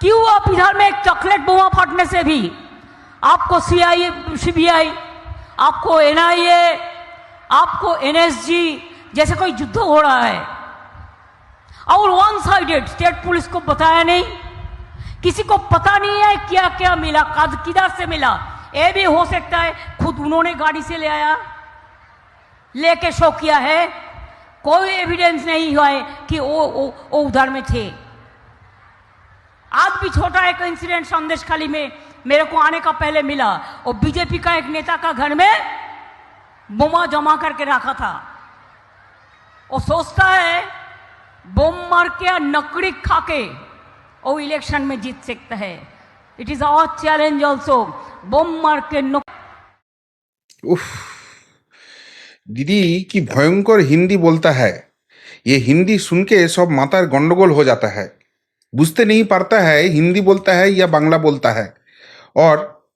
क्यों आप इधर में एक चॉकलेट बोमा फटने से भी? आपको सीआई सीबीआई आपको एनआईए आपको एनएसजी जैसे कोई युद्ध हो रहा है। और वन साइडेड स्टेट पुलिस को बताया नहीं। किसी को पता नहीं है क्या क्या मिला कद किधर से मिला। ये भी हो सकता है खुद उन्होंने गाड़ी से ले आया लेके शो किया है। कोई एविडेंस नहीं हुआ है कि वो वो, वो उधर में थे। आज भी छोटा एक इंसिडेंट संदेश खाली में मेरे को आने का पहले मिला। और बीजेपी का एक नेता का घर में बोमा जमा करके रखा था। वो सोचता है, बोम मार के नकड़ी खा के वो इलेक्शन में जीत सकता है। It is our challenge also bomb मार के नक दीदी, की भयंकर हिंदी बोलता है। ये हिंदी सुन के सब मातार गंडगोल हो जाता है। বুঝতে নেই পারতা হ্যায় হিন্দি বলতা হ্যায় ইয়া বাংলা বলতা হ্যায়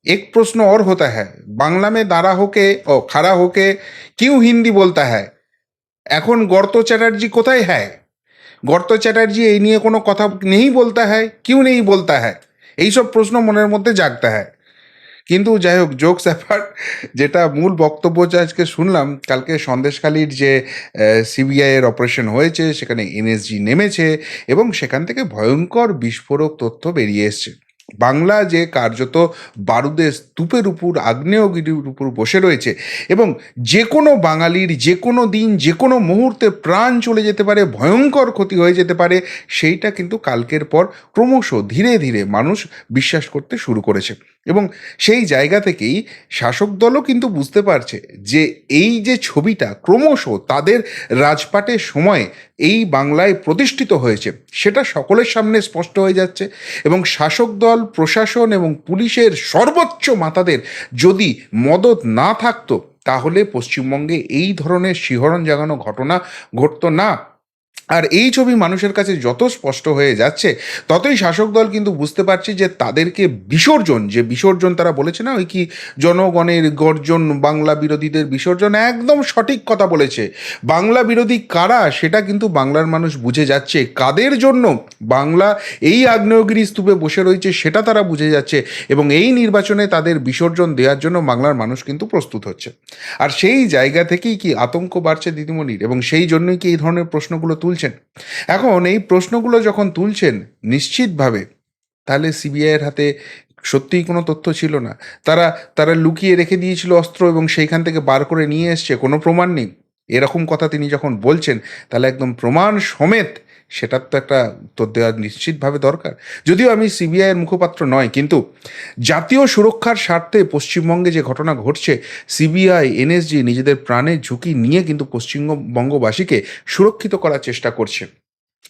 এক প্রশ্ন प्रश्न और होता है, बांग्ला में दाঁড়া ও খাড়া হোকে কিউ হিন্দি বলতা হ্যায় এখন গর্ত চ্যাটার্জি কোথায় হ্যায় গর্ত চ্যাটার্জি এই নিয়ে কোনো কথা নেই বলতা হ্যায় কিউ নেই বলতা হ্যায় এইসব প্রশ্ন মনের মধ্যে জাগতা হ্যায় কিন্তু যাই হোক জোকস অ্যাপার্ট যেটা মূল বক্তব্য যে আজকে শুনলাম, কালকে সন্দেশখালির যে সিবিআইয়ের অপারেশন হয়েছে, সেখানে এনএসজি নেমেছে এবং সেখান থেকে ভয়ঙ্কর বিস্ফোরক তথ্য বেরিয়ে এসছে। বাংলা যে কার্যত বারুদের স্তূপের উপর, আগ্নেয়গিরির উপর বসে রয়েছে এবং যে কোনো বাঙালির যে কোনো দিন, যে কোনো মুহূর্তে প্রাণ চলে যেতে পারে, ভয়ঙ্কর ক্ষতি হয়ে যেতে পারে, সেইটা কিন্তু কালকের পর ক্রমশ ধীরে ধীরে মানুষ বিশ্বাস করতে শুরু করেছে। এবং সেই জায়গা থেকেই শাসক দলও কিন্তু বুঝতে পারছে যে এই যে ছবিটা ক্রমশ তাদের রাজপাটের সময় এই বাংলায় প্রতিষ্ঠিত হয়েছে, সেটা সকলের সামনে স্পষ্ট হয়ে যাচ্ছে এবং শাসক দল প্রশাসন এবং পুলিশের সর্বোচ্চ মাতাদের যদি মদত না থাকতো, তাহলে পশ্চিমবঙ্গে এই ধরনের শিহরণ জাগানো ঘটনা ঘটতো না। আর এই ছবি মানুষের কাছে যত স্পষ্ট হয়ে যাচ্ছে, ততই শাসক দল কিন্তু বুঝতে পারছে যে তাদেরকে বিসর্জন, যে বিসর্জন তারা বলেছে না, ওই কি জনগণের গর্জন, বাংলা বিরোধীদের বিসর্জন, একদম সঠিক কথা বলেছে। বাংলা বিরোধী কারা, সেটা কিন্তু বাংলার মানুষ বুঝে যাচ্ছে। কাদের জন্য? বাংলা এই আগ্নেয়গিরি স্তূপে বসে রয়েছে, সেটা তারা বুঝে যাচ্ছে এবং এই নির্বাচনে তাদের বিসর্জন দেওয়ার জন্য বাংলার মানুষ কিন্তু প্রস্তুত হচ্ছে। আর সেই জায়গা থেকেই কি আতঙ্ক বাড়ছে দিদিমণির? এবং সেই জন্যই কি এই ধরনের প্রশ্নগুলো তুলছেন। এখন এই প্রশ্নগুলো যখন তুলছেন, নিশ্চিতভাবে তাহলে সিবিআইয়ের হাতে সত্যিই কোনো তথ্য ছিল না। তারা তারা লুকিয়ে রেখে দিয়েছিল অস্ত্র এবং সেইখান থেকে বার করে নিয়ে এসছে, কোনো প্রমাণ নেই। এরকম কথা তিনি যখন বলছেন, তাহলে একদম প্রমাণ সমেত সেটার তো একটা উত্তর দেওয়া নিশ্চিতভাবে দরকার। যদিও আমি সিবিআইয়ের মুখপাত্র নয়, কিন্তু জাতীয় সুরক্ষার স্বার্থে পশ্চিমবঙ্গে যে ঘটনা ঘটছে, সিবিআই, এনএসজি নিজেদের প্রাণের ঝুঁকি নিয়ে কিন্তু পশ্চিমবঙ্গবাসীকে সুরক্ষিত করার চেষ্টা করছে।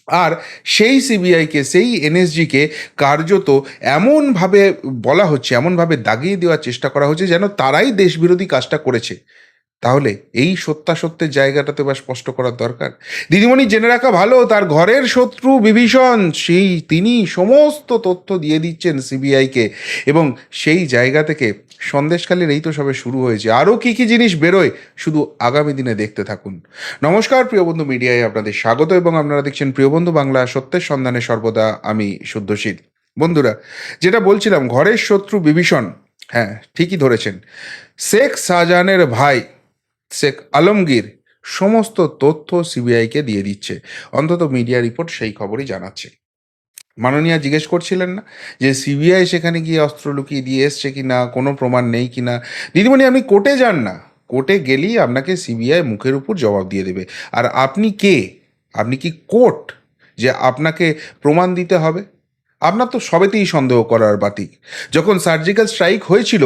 আর সেই সিবিআইকে, সেই এনএসজিকে কার্যত এমনভাবে বলা হচ্ছে, এমনভাবে দাগিয়ে দেওয়ার চেষ্টা করা হচ্ছে যেন তারাই দেশবিরোধী কাজটা করেছে। তাহলে এই সত্যাসত্যের জায়গাটাতে বা স্পষ্ট করার দরকার? দিদিমণি জেনে রাখা ভালো, তার ঘরের শত্রু বিভীষণ, সেই তিনি সমস্ত তথ্য দিয়ে দিচ্ছেন সিবিআইকে এবং সেই জায়গা থেকে সন্দেশকালের এই তো সবে শুরু হয়েছে। আরও কী কী জিনিস বেরোয় শুধু আগামী দিনে দেখতে থাকুন। নমস্কার প্রিয় বন্ধু মিডিয়ায় আপনাদের স্বাগত এবং আপনারা দেখছেন প্রিয় বন্ধু বাংলা সত্যের সন্ধানে সর্বদা আমি শুদ্ধশীল। বন্ধুরা, যেটা বলছিলাম, ঘরের শত্রু বিভীষণ হ্যাঁ ঠিকই ধরেছেন। শেখ শাহজাহানের ভাই শেখ আলমগীর সমস্ত তথ্য সিবিআইকে দিয়ে দিচ্ছে। অন্তত মিডিয়া রিপোর্ট সেই খবরই জানাচ্ছে। মাননীয়া জিজ্ঞেস করছিলেন না যে সিবিআই সেখানে গিয়ে অস্ত্র লুকিয়ে দিয়ে এসছে কি না কোনো প্রমাণ নেই কি না দিদিমণি, আপনি কোর্টে যান না। কোর্টে গেলেই আপনাকে সিবিআই মুখের উপর জবাব দিয়ে দেবে। আর আপনি কে? আপনি কি কোর্ট? যে আপনাকে প্রমাণ দিতে হবে? আপনার তো সবেতেই সন্দেহ করার বাতিক। যখন সার্জিক্যাল স্ট্রাইক হয়েছিল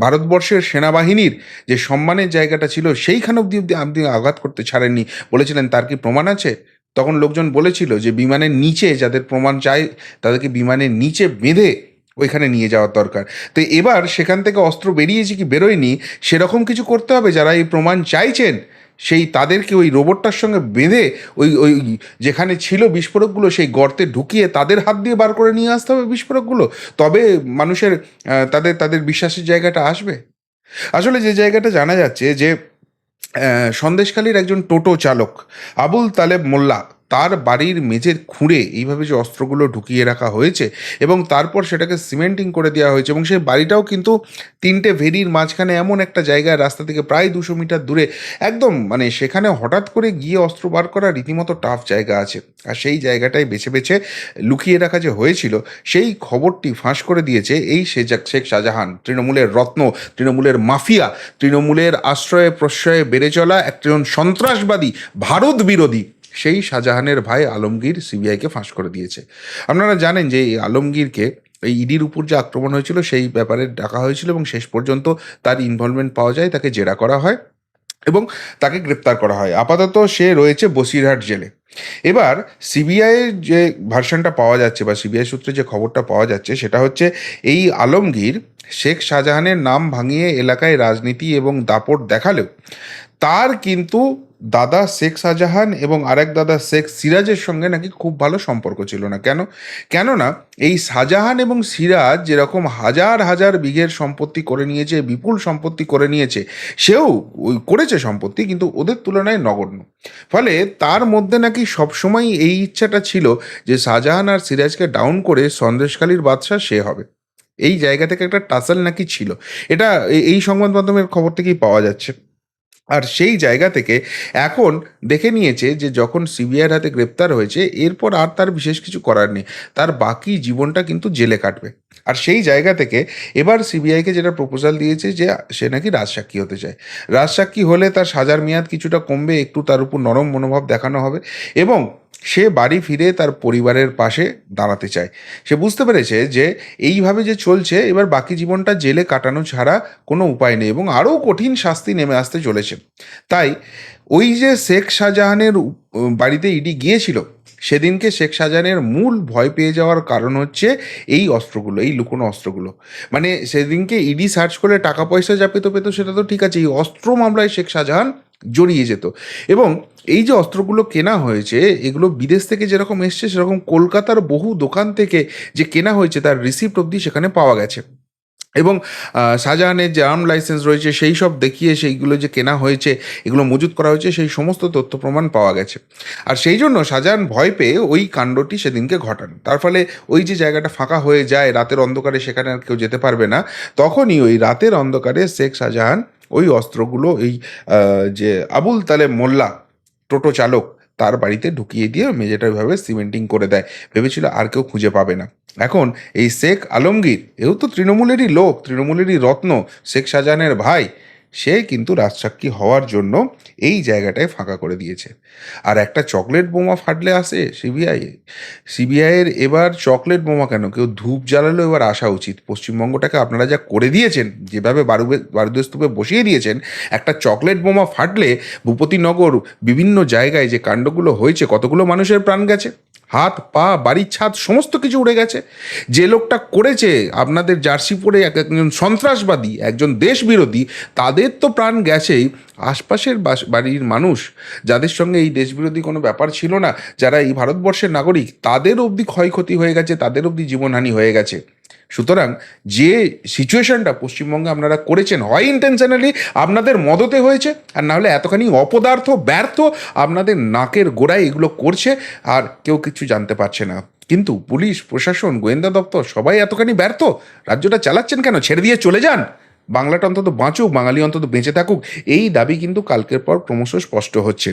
ভারতবর্ষের সেনাবাহিনীর যে সম্মানের জায়গাটা ছিল, সেইখানে অব্দি অব্দি আপনি আঘাত করতে ছাড়েননি। বলেছিলেন, তার কি প্রমাণ আছে? তখন লোকজন বলেছিল যে, বিমানের নিচে যাদের প্রমাণ চাই, তাদেরকে বিমানের নিচে বেঁধে ওইখানে নিয়ে যাওয়ার দরকার। তো এবার সেখান থেকে অস্ত্র বেরিয়েছে কি বেরোয়নি, সেরকম কিছু করতে হবে যারা এই প্রমাণ চাইছেন। সেই তাদেরকে ওই রোবটটার সঙ্গে বেঁধে ওই ওই যেখানে ছিল বিস্ফোরকগুলো সেই গর্তে ঢুকিয়ে তাদের হাত দিয়ে বার করে নিয়ে আসতে হবে বিস্ফোরকগুলো। তবে মানুষের তাদের তাদের বিশ্বাসের জায়গাটা আসবে। আসলে যে জায়গাটা জানা যাচ্ছে যে সন্দেশকালীর একজন টোটো চালক আবুল তালেব মোল্লা তার বাড়ির মেঝের খুঁড়ে এইভাবে যে অস্ত্রগুলো ঢুকিয়ে রাখা হয়েছে এবং তারপর সেটাকে সিমেন্টিং করে দেওয়া হয়েছে এবং সেই বাড়িটাও কিন্তু তিনটে ভেরির মাঝখানে এমন একটা জায়গায় রাস্তা থেকে প্রায় দুশো মিটার দূরে একদম মানে সেখানে হঠাৎ করে গিয়ে অস্ত্র বার করা রীতিমতো টাফ জায়গা আছে। আর সেই জায়গাটায় বেছে বেছে লুকিয়ে রাখা যে হয়েছিল সেই খবরটি ফাঁস করে দিয়েছে এই শেজাক শেখ শাহজাহান। তৃণমূলের রত্ন, তৃণমূলের মাফিয়া, তৃণমূলের আশ্রয়ে প্রশ্রয়ে বেড়ে চলা একজন সন্ত্রাসবাদী, ভারত বিরোধী সেই শাহজাহানের ভাই আলমগীর সিবিআইকে ফাঁস করে দিয়েছে। আপনারা জানেন যে এই আলমগীরকে এই ইডির উপর যে আক্রমণ হয়েছিল, সেই ব্যাপারে ডাকা হয়েছিল এবং শেষ পর্যন্ত তার ইনভলভমেন্ট পাওয়া যায়, তাকে জেরা করা হয় এবং তাকে গ্রেপ্তার করা হয়। আপাতত সে রয়েছে বসিরহাট জেলে। এবার সিবিআইয়ের যে ভার্সনটা পাওয়া যাচ্ছে বা সিবিআই সূত্রে যে খবরটা পাওয়া যাচ্ছে, সেটা হচ্ছে এই আলমগীর শেখ শাহজাহানের নাম ভাঙিয়ে এলাকায় রাজনীতি এবং দাপট দেখালেও তার কিন্তু দাদা শেখ শাহজাহান এবং আরেক দাদা শেখ সিরাজের সঙ্গে নাকি খুব ভালো সম্পর্ক ছিল না। কেন? কেননা এই শাহজাহান এবং সিরাজ যেরকম হাজার হাজার বিঘের সম্পত্তি করে নিয়েছে, বিপুল সম্পত্তি করে নিয়েছে, সেও ওই করেছে সম্পত্তি, কিন্তু ওদের তুলনায় নগণ্য। ফলে তার মধ্যে নাকি সবসময় এই ইচ্ছাটা ছিল যে শাহজাহান আর সিরাজকে ডাউন করে সন্দেশখালীর বাদশাহ সে হবে। এই জায়গা থেকে একটা টাসাল নাকি ছিল। এটা এই- সংবাদ মাধ্যমের খবর থেকেই পাওয়া যাচ্ছে। আর সেই জায়গা থেকে এখন দেখে নিয়েছে যে যখন সিবিআইয়ের হাতে গ্রেপ্তার হয়েছে, এরপর আর তার বিশেষ কিছু করার নেই। তার বাকি জীবনটা কিন্তু জেলে কাটবে। আর সেই জায়গা থেকে এবার সিবিআইকে যেটা প্রপোজাল দিয়েছে যে সে নাকি রাজসাক্ষী হতে চায়। রাজসাক্ষী হলে তার সাজার মেয়াদ কিছুটা কমবে, একটু তার উপর নরম মনোভাব দেখানো হবে এবং সে বাড়ি ফিরে তার পরিবারের পাশে দাঁড়াতে চায়। সে বুঝতে পেরেছে যে এইভাবে যে চলছে, এবার বাকি জীবনটা জেলে কাটানো ছাড়া কোনো উপায় নেই এবং আরও কঠিন শাস্তি নেমে আসতে চলেছে। তাই ওই যে শেখ শাহজাহানের বাড়িতে ইডি গিয়েছিল, সেদিনকে শেখ শাহজাহানের মূল ভয় পেয়ে যাওয়ার কারণ হচ্ছে এই অস্ত্রগুলো, এই লুকোনো অস্ত্রগুলো। মানে সেদিনকে ইডি সার্চ করে টাকা পয়সা যা পেতো পেতো, সেটা তো ঠিক আছে, এই অস্ত্র মামলায় শেখ শাহজাহান জড়িয়ে যেত। এবং এই যে অস্ত্রগুলো কেনা হয়েছে, এগুলো বিদেশ থেকে যেরকম এসছে, সেরকম কলকাতার বহু দোকান থেকে যে কেনা হয়েছে, তার রিসিপ্ট অবধি সেখানে পাওয়া গেছে। এবং শাহজাহানের যে আর্ম লাইসেন্স রয়েছে, সেই সব দেখিয়ে সেইগুলো যে কেনা হয়েছে, এগুলো মজুত করা হয়েছে, সেই সমস্ত তথ্য প্রমাণ পাওয়া গেছে। আর সেই জন্য শাহজাহান ভয় পেয়ে ওই কাণ্ডটি সেদিনকে ঘটান। তার ফলে ওই যে জায়গাটা ফাঁকা হয়ে যায়, রাতের অন্ধকারে সেখানে আর কেউ যেতে পারবে না, তখনই ওই রাতের অন্ধকারে শেখ শাহজাহান ওই অস্ত্রগুলো, এই যে আবুল তালে মোল্লা, টোটো চালক, তার বাড়িতে ঢুকিয়ে দিয়ে মেঝেটা ওইভাবে সিমেন্টিং করে দেয়। ভেবেছিল আর কেউ খুঁজে পাবে না। এখন এই শেখ আলমগীর, এও তো তৃণমূলেরই লোক, তৃণমূলেরই রত্ন, শেখ শাহজাহানের ভাই সে কিন্তু রাজসাক্ষী হওয়ার জন্য এই জায়গাটায় ফাঁকা করে দিয়েছে। আর একটা চকলেট বোমা ফাটলে আসে সিবিআই সিবিআইয়ের এবার চকলেট বোমা কেন? কেউ ধূপ জ্বালালেও এবার আসা উচিত। পশ্চিমবঙ্গটাকে আপনারা যা করে দিয়েছেন, যেভাবে বারুবে, বারুদের স্তূপে বসিয়ে দিয়েছেন, একটা চকলেট বোমা ফাটলে ভূপতিনগর বিভিন্ন জায়গায় যে কাণ্ডগুলো হয়েছে, কতগুলো মানুষের প্রাণ গেছে? হাত, পা, বাড়ির ছাদ, সমস্ত কিছু উড়ে গেছে। যে লোকটা করেছে আপনাদের জার্সি পরে এক একজন সন্ত্রাসবাদী, একজন দেশবিরোধী, তাদের তো প্রাণ গেছেই। আশপাশের বাড়ির মানুষ যাদের সঙ্গে এই দেশবিরোধী কোনো ব্যাপার ছিল না, যারা এই ভারতবর্ষের নাগরিক, তাদের অবধি ক্ষয়ক্ষতি হয়ে গেছে, তাদের অবধি জীবনহানি হয়ে গেছে। সুতরাং যে সিচুয়েশনটা পশ্চিমবঙ্গে আপনারা করেছেন হয় ইন্টেনশনালি আপনাদের মদতে হয়েছে, আর নাহলে এতখানি অপদার্থ, ব্যর্থ আপনাদের নাকের গোড়ায় এগুলো করছে, আর কেউ কিছু জানতে পারছে না। কিন্তু পুলিশ, প্রশাসন, গোয়েন্দা দপ্তর সবাই এতখানি ব্যর্থ? রাজ্যটা চালাচ্ছেন কেন? ছেড়ে দিয়ে চলে যান? বাংলাটা অন্তত বাঁচুক, বাঙালি অন্তত বেঁচে থাকুক, এই দাবি কিন্তু কালকের পর ক্রমশ স্পষ্ট হচ্ছে।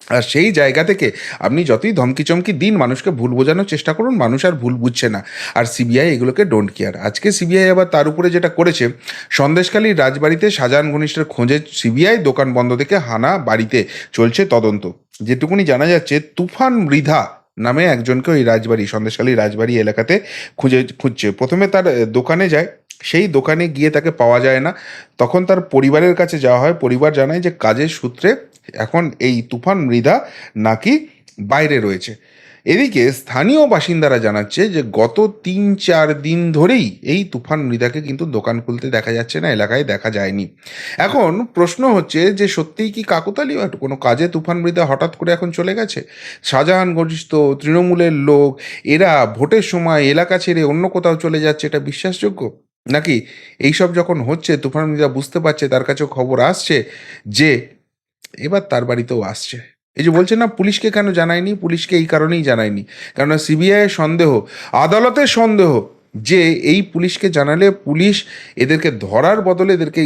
আর সেই জায়গা থেকে আপনি যতই ধমকি চমকি দিন, মানুষকে ভুল বোঝানোর চেষ্টা করুন, মানুষ আর ভুল বুঝছে না। আর সিবিআই এগুলোকে ডোন্ট কেয়ার আজকে সিবিআই আবার তার উপরে যেটা করেছে, সন্দেশখালীর রাজবাড়িতে শাহজাহান ঘনিষ্ঠের খোঁজে সিবিআই দোকান বন্ধ থেকে হানা বাড়িতে চলছে তদন্ত। যেটুকুনি জানা যাচ্ছে, তুফান মৃধা নামে একজনকে ওই রাজবাড়ি, সন্দেশখালী রাজবাড়ি এলাকাতে খুঁজে, খুঁজছে। প্রথমে তার দোকানে যায়, সেই দোকানে গিয়ে তাকে পাওয়া যায় না। তখন তার পরিবারের কাছে যাওয়া হয়। পরিবার জানায় যে কাজের সূত্রে এখন এই তুফান মৃধা নাকি বাইরে রয়েছে। এদিকে স্থানীয় বাসিন্দারা জানাচ্ছে যে, গত তিন চার দিন ধরেই এই তুফান মৃধাকে কিন্তু দোকান খুলতে দেখা যাচ্ছে না, এলাকায় দেখা যায়নি। এখন প্রশ্ন হচ্ছে যে, সত্যিই কি কাকতালি কোনো কাজে তুফান মৃধা হঠাৎ করে এখন চলে গেছে? শাহজাহান ঘনিষ্ঠ, তৃণমূলের লোক, এরা ভোটের সময় এলাকা ছেড়ে অন্য কোথাও চলে যাচ্ছে, এটা বিশ্বাসযোগ্য? নাকি এইসব যখন হচ্ছে, তুফান মৃধা বুঝতে পারছে, তার কাছেও খবর আসছে যে এবার তার বাড়িতেও আসছে। এই যে বলছে না, পুলিশকে কেন জানায়নি? পুলিশকে এই কারণেই জানায়নি। কেননা সিবিআই সন্দেহ, আদালতের সন্দেহ যে এই পুলিশকে জানালে পুলিশ এদেরকে ধরার বদলে এদেরকে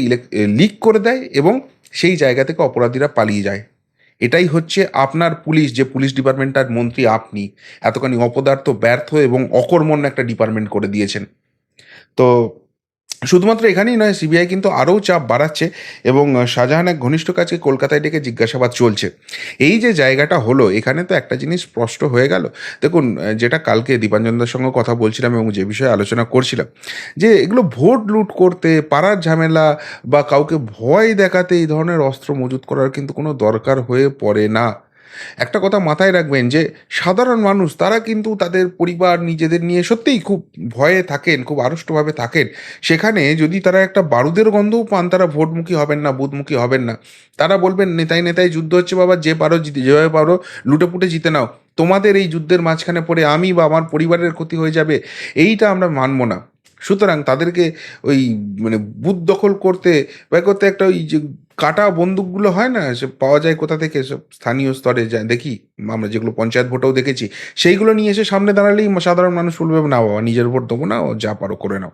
লিক করে দেয় এবং সেই জায়গা থেকে অপরাধীরা পালিয়ে যায়। এটাই হচ্ছে আপনার পুলিশ, যে পুলিশ ডিপার্টমেন্টটার মন্ত্রী আপনি, এতখানি অপদার্থ, ব্যর্থ এবং অকর্মণ্য একটা ডিপার্টমেন্ট করে দিয়েছেন। তো শুধুমাত্র এখানেই নয় সিবিআই কিন্তু আরও চাপ বাড়াচ্ছে এবং শাহজাহান এক ঘনিষ্ঠ কাজকে কলকাতায় ডেকে জিজ্ঞাসাবাদ চলছে। এই যে জায়গাটা হলো, এখানে তো একটা জিনিস স্পষ্ট হয়ে গেল। দেখুন, যেটা কালকে দীপাঞ্জনদার সঙ্গে কথা বলছিলাম এবং যে বিষয়ে আলোচনা করছিলাম, যে এগুলো ভোট লুট করতে, পাড়ার ঝামেলা বা কাউকে ভয় দেখাতে এই ধরনের অস্ত্র মজুত করার কিন্তু কোনো দরকার হয়ে পড়ে না। একটা কথা মাথায় রাখবেন যে, সাধারণ মানুষ তারা কিন্তু তাদের পরিবার নিজেদের নিয়ে সত্যিই খুব ভয়ে থাকেন, খুব আড়ষ্টভাবে থাকেন। সেখানে যদি তারা একটা বারুদের গন্ধও পান, তারা ভোটমুখী হবেন না বুথমুখী হবেন না। তারা বলবেন, নেতাই নেতাই যুদ্ধ হচ্ছে বাবা, যে পারো জিতে, যেভাবে পারো লুটেপুটে জিতে নাও। তোমাদের এই যুদ্ধের মাঝখানে পড়ে আমি বা আমার পরিবারের ক্ষতি হয়ে যাবে, এইটা আমরা মানবো না। সুতরাং তাদেরকে ওই মানে বুথ দখল করতে বা করতে একটা ওই যে কাটা বন্দুকগুলো হয় না সে পাওয়া যায় কোথা থেকে? সব স্থানীয় স্তরে যায়, দেখি। আমরা যেগুলো পঞ্চায়েত ভোটেও দেখেছি, সেইগুলো নিয়ে এসে সামনে দাঁড়ালেই সাধারণ মানুষ বলবে না বাবা, নিজের ভোট দেবো না, ও যা পারো করে নাও।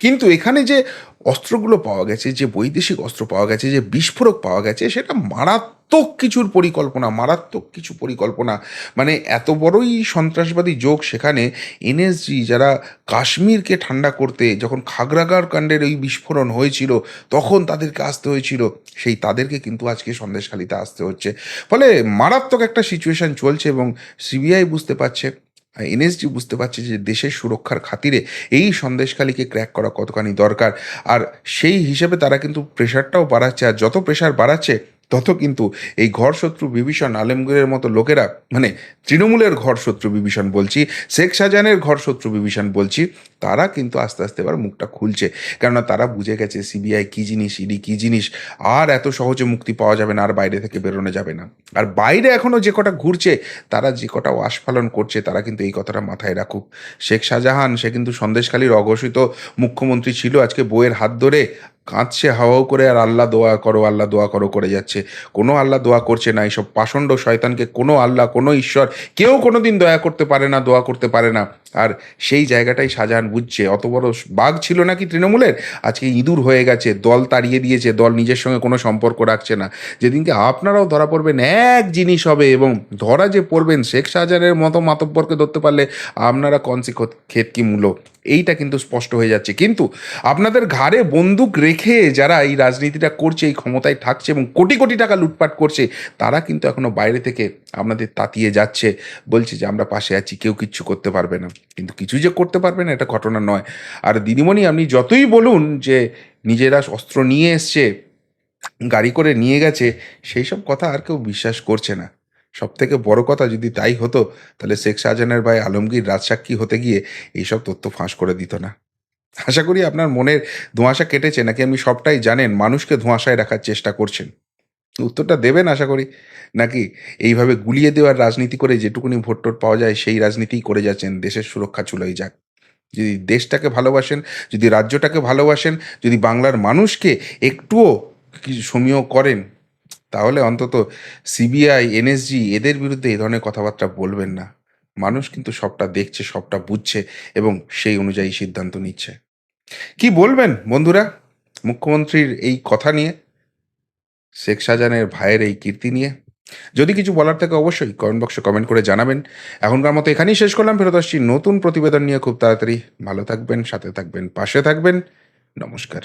কিন্তু এখানে যে অস্ত্রগুলো পাওয়া গেছে, যে বৈদেশিক অস্ত্র পাওয়া গেছে, যে বিস্ফোরক পাওয়া গেছে, সেটা মারাত্মক কিছুর পরিকল্পনা, মারাত্মক কিছু পরিকল্পনা। মানে এত বড়ই সন্ত্রাসবাদী যোগ সেখানে এনএসজি যারা কাশ্মীরকে ঠান্ডা করতে, যখন খাগড়াগার কাণ্ডের ওই বিস্ফোরণ হয়েছিল, তখন তাদেরকে আসতে হয়েছিল। সেই তাদেরকে কিন্তু আজকে সন্দেশখালিতে আসতে হচ্ছে। ফলে মারাত্মক একটা সিচুয়েশন চলছে এবং সিবিআই বুঝতে পারছে। এনএসজি বুঝতে পারছে যে দেশের সুরক্ষার খাতিরে এই সন্দেশকালীকে ক্র্যাক করা কতখানি দরকার। আর সেই হিসেবে তারা কিন্তু প্রেশারটাও বাড়াচ্ছে। আর যত প্রেশার বাড়াচ্ছে তত কিন্তু এই ঘর শত্রু বিভীষণ আলমগীরের মতো লোকেরা মানে তৃণমূলের ঘর শত্রু বিভীষণ বলছি, শেখ শাহজাহানের ঘর শত্রু বিভীষণ বলছি, তারা কিন্তু আস্তে আস্তে এবার মুখটা খুলছে। কেননা তারা বুঝে গেছে সিবিআই কী জিনিস, ইডি কী জিনিস, আর এত সহজে মুক্তি পাওয়া যাবে না, আর বাইরে থেকে বেরোনো যাবে না। আর বাইরে এখনও যে কটা ঘুরছে, তারা যে কটা আস্ফালন করছে, তারা কিন্তু এই কথাটা মাথায় রাখুক। শেখ শাহজাহান, সে কিন্তু সন্দেশখালীর অঘোষিত মুখ্যমন্ত্রী ছিল, আজকে বইয়ের হাত ধরে কাঁদছে, হাওয়াও করে, আর আল্লাহ দোয়া করো, আল্লাহ দোয়া করো করে যাচ্ছে। কোনো আল্লাহ দোয়া করছে না, এইসব পাষণ্ড শয়তানকে কোনো আল্লাহ, কোনো ঈশ্বর, কেউ কোনো দিন দয়া করতে পারে না, দোয়া করতে পারে না। আর সেই জায়গাটাই শাহজাহান বুঝছে। অত বড় বাঘ ছিল নাকি তৃণমূলের? আজকে ইঁদুর হয়ে গেছে, দল তাড়িয়ে দিয়েছে, দল নিজের সঙ্গে কোনো সম্পর্ক রাখছে না। যেদিনকে আপনারাও ধরা পড়বেন, এক জিনিস হবে এবং ধরা যে পড়বেন, শেখ শাহজাহানের মতো মাতব্বরকে ধরতে পারলে আপনারা কনসি ক্ষেত কি মূল্য এইটা কিন্তু স্পষ্ট হয়ে যাচ্ছে। কিন্তু আপনাদের ঘাড়ে বন্দুক রেখে যারা এই রাজনীতিটা করছে, এই ক্ষমতায় থাকছে এবং কোটি কোটি টাকা লুটপাট করছে, তারা কিন্তু এখনও বাইরে থেকে আপনাদের তাতিয়ে যাচ্ছে। বলছে যে আমরা পাশে আছি, কেউ কিচ্ছু করতে পারবে না। কিন্তু কিছু যে করতে পারবেন এটা ঘটনা নয়। আর দিদিমণি, আপনি যতই বলুন যে নিজেরা অস্ত্র নিয়ে এসছে, গাড়ি করে নিয়ে গেছে, সেই সব কথা আর কেউ বিশ্বাস করছে না। সব থেকে বড় কথা যদি তাই হতো, তাহলে শেখ শাহজাহানের ভাই আলমগীর রাজসাক্ষী হতে গিয়ে এইসব তথ্য ফাঁস করে দিত না। আশা করি আপনার মনের ধোঁয়াশা কেটেছে, নাকি আপনি সবটাই জানেন, মানুষকে ধোঁয়াশায় রাখার চেষ্টা করছেন। উত্তরটা দেবেন আশা করি। নাকি এইভাবে গুলিয়ে দেওয়ার রাজনীতি করে যেটুকুনি ভোট টোট পাওয়া যায় সেই রাজনীতিই করে যাচ্ছেন, দেশের সুরক্ষা চুলোই যাক। যদি দেশটাকে ভালোবাসেন, যদি রাজ্যটাকে ভালোবাসেন, যদি বাংলার মানুষকে একটুও সমীহ করেন, তাহলে অন্তত সিবিআই, এনএসজি এদের বিরুদ্ধে এই ধরনের কথাবার্তা বলবেন না। মানুষ কিন্তু সবটা দেখছে, সবটা বুঝছে এবং সেই অনুযায়ী সিদ্ধান্ত নিচ্ছে। কি বলবেন বন্ধুরা? মুখ্যমন্ত্রীর এই কথা নিয়ে শেখ শাহজাহানের ভাইয়ের এই কীর্তি নিয়ে। যদি কিছু বলার থাকে অবশ্যই কমেন্ট বক্সে কমেন্ট করে জানাবেন। এখনকার মতো এখানেই শেষ করলাম। ফেরত আসছি নতুন প্রতিবেদন নিয়ে। খুব তাড়াতাড়ি ভালো থাকবেন, সাথে থাকবেন, পাশে থাকবেন। নমস্কার।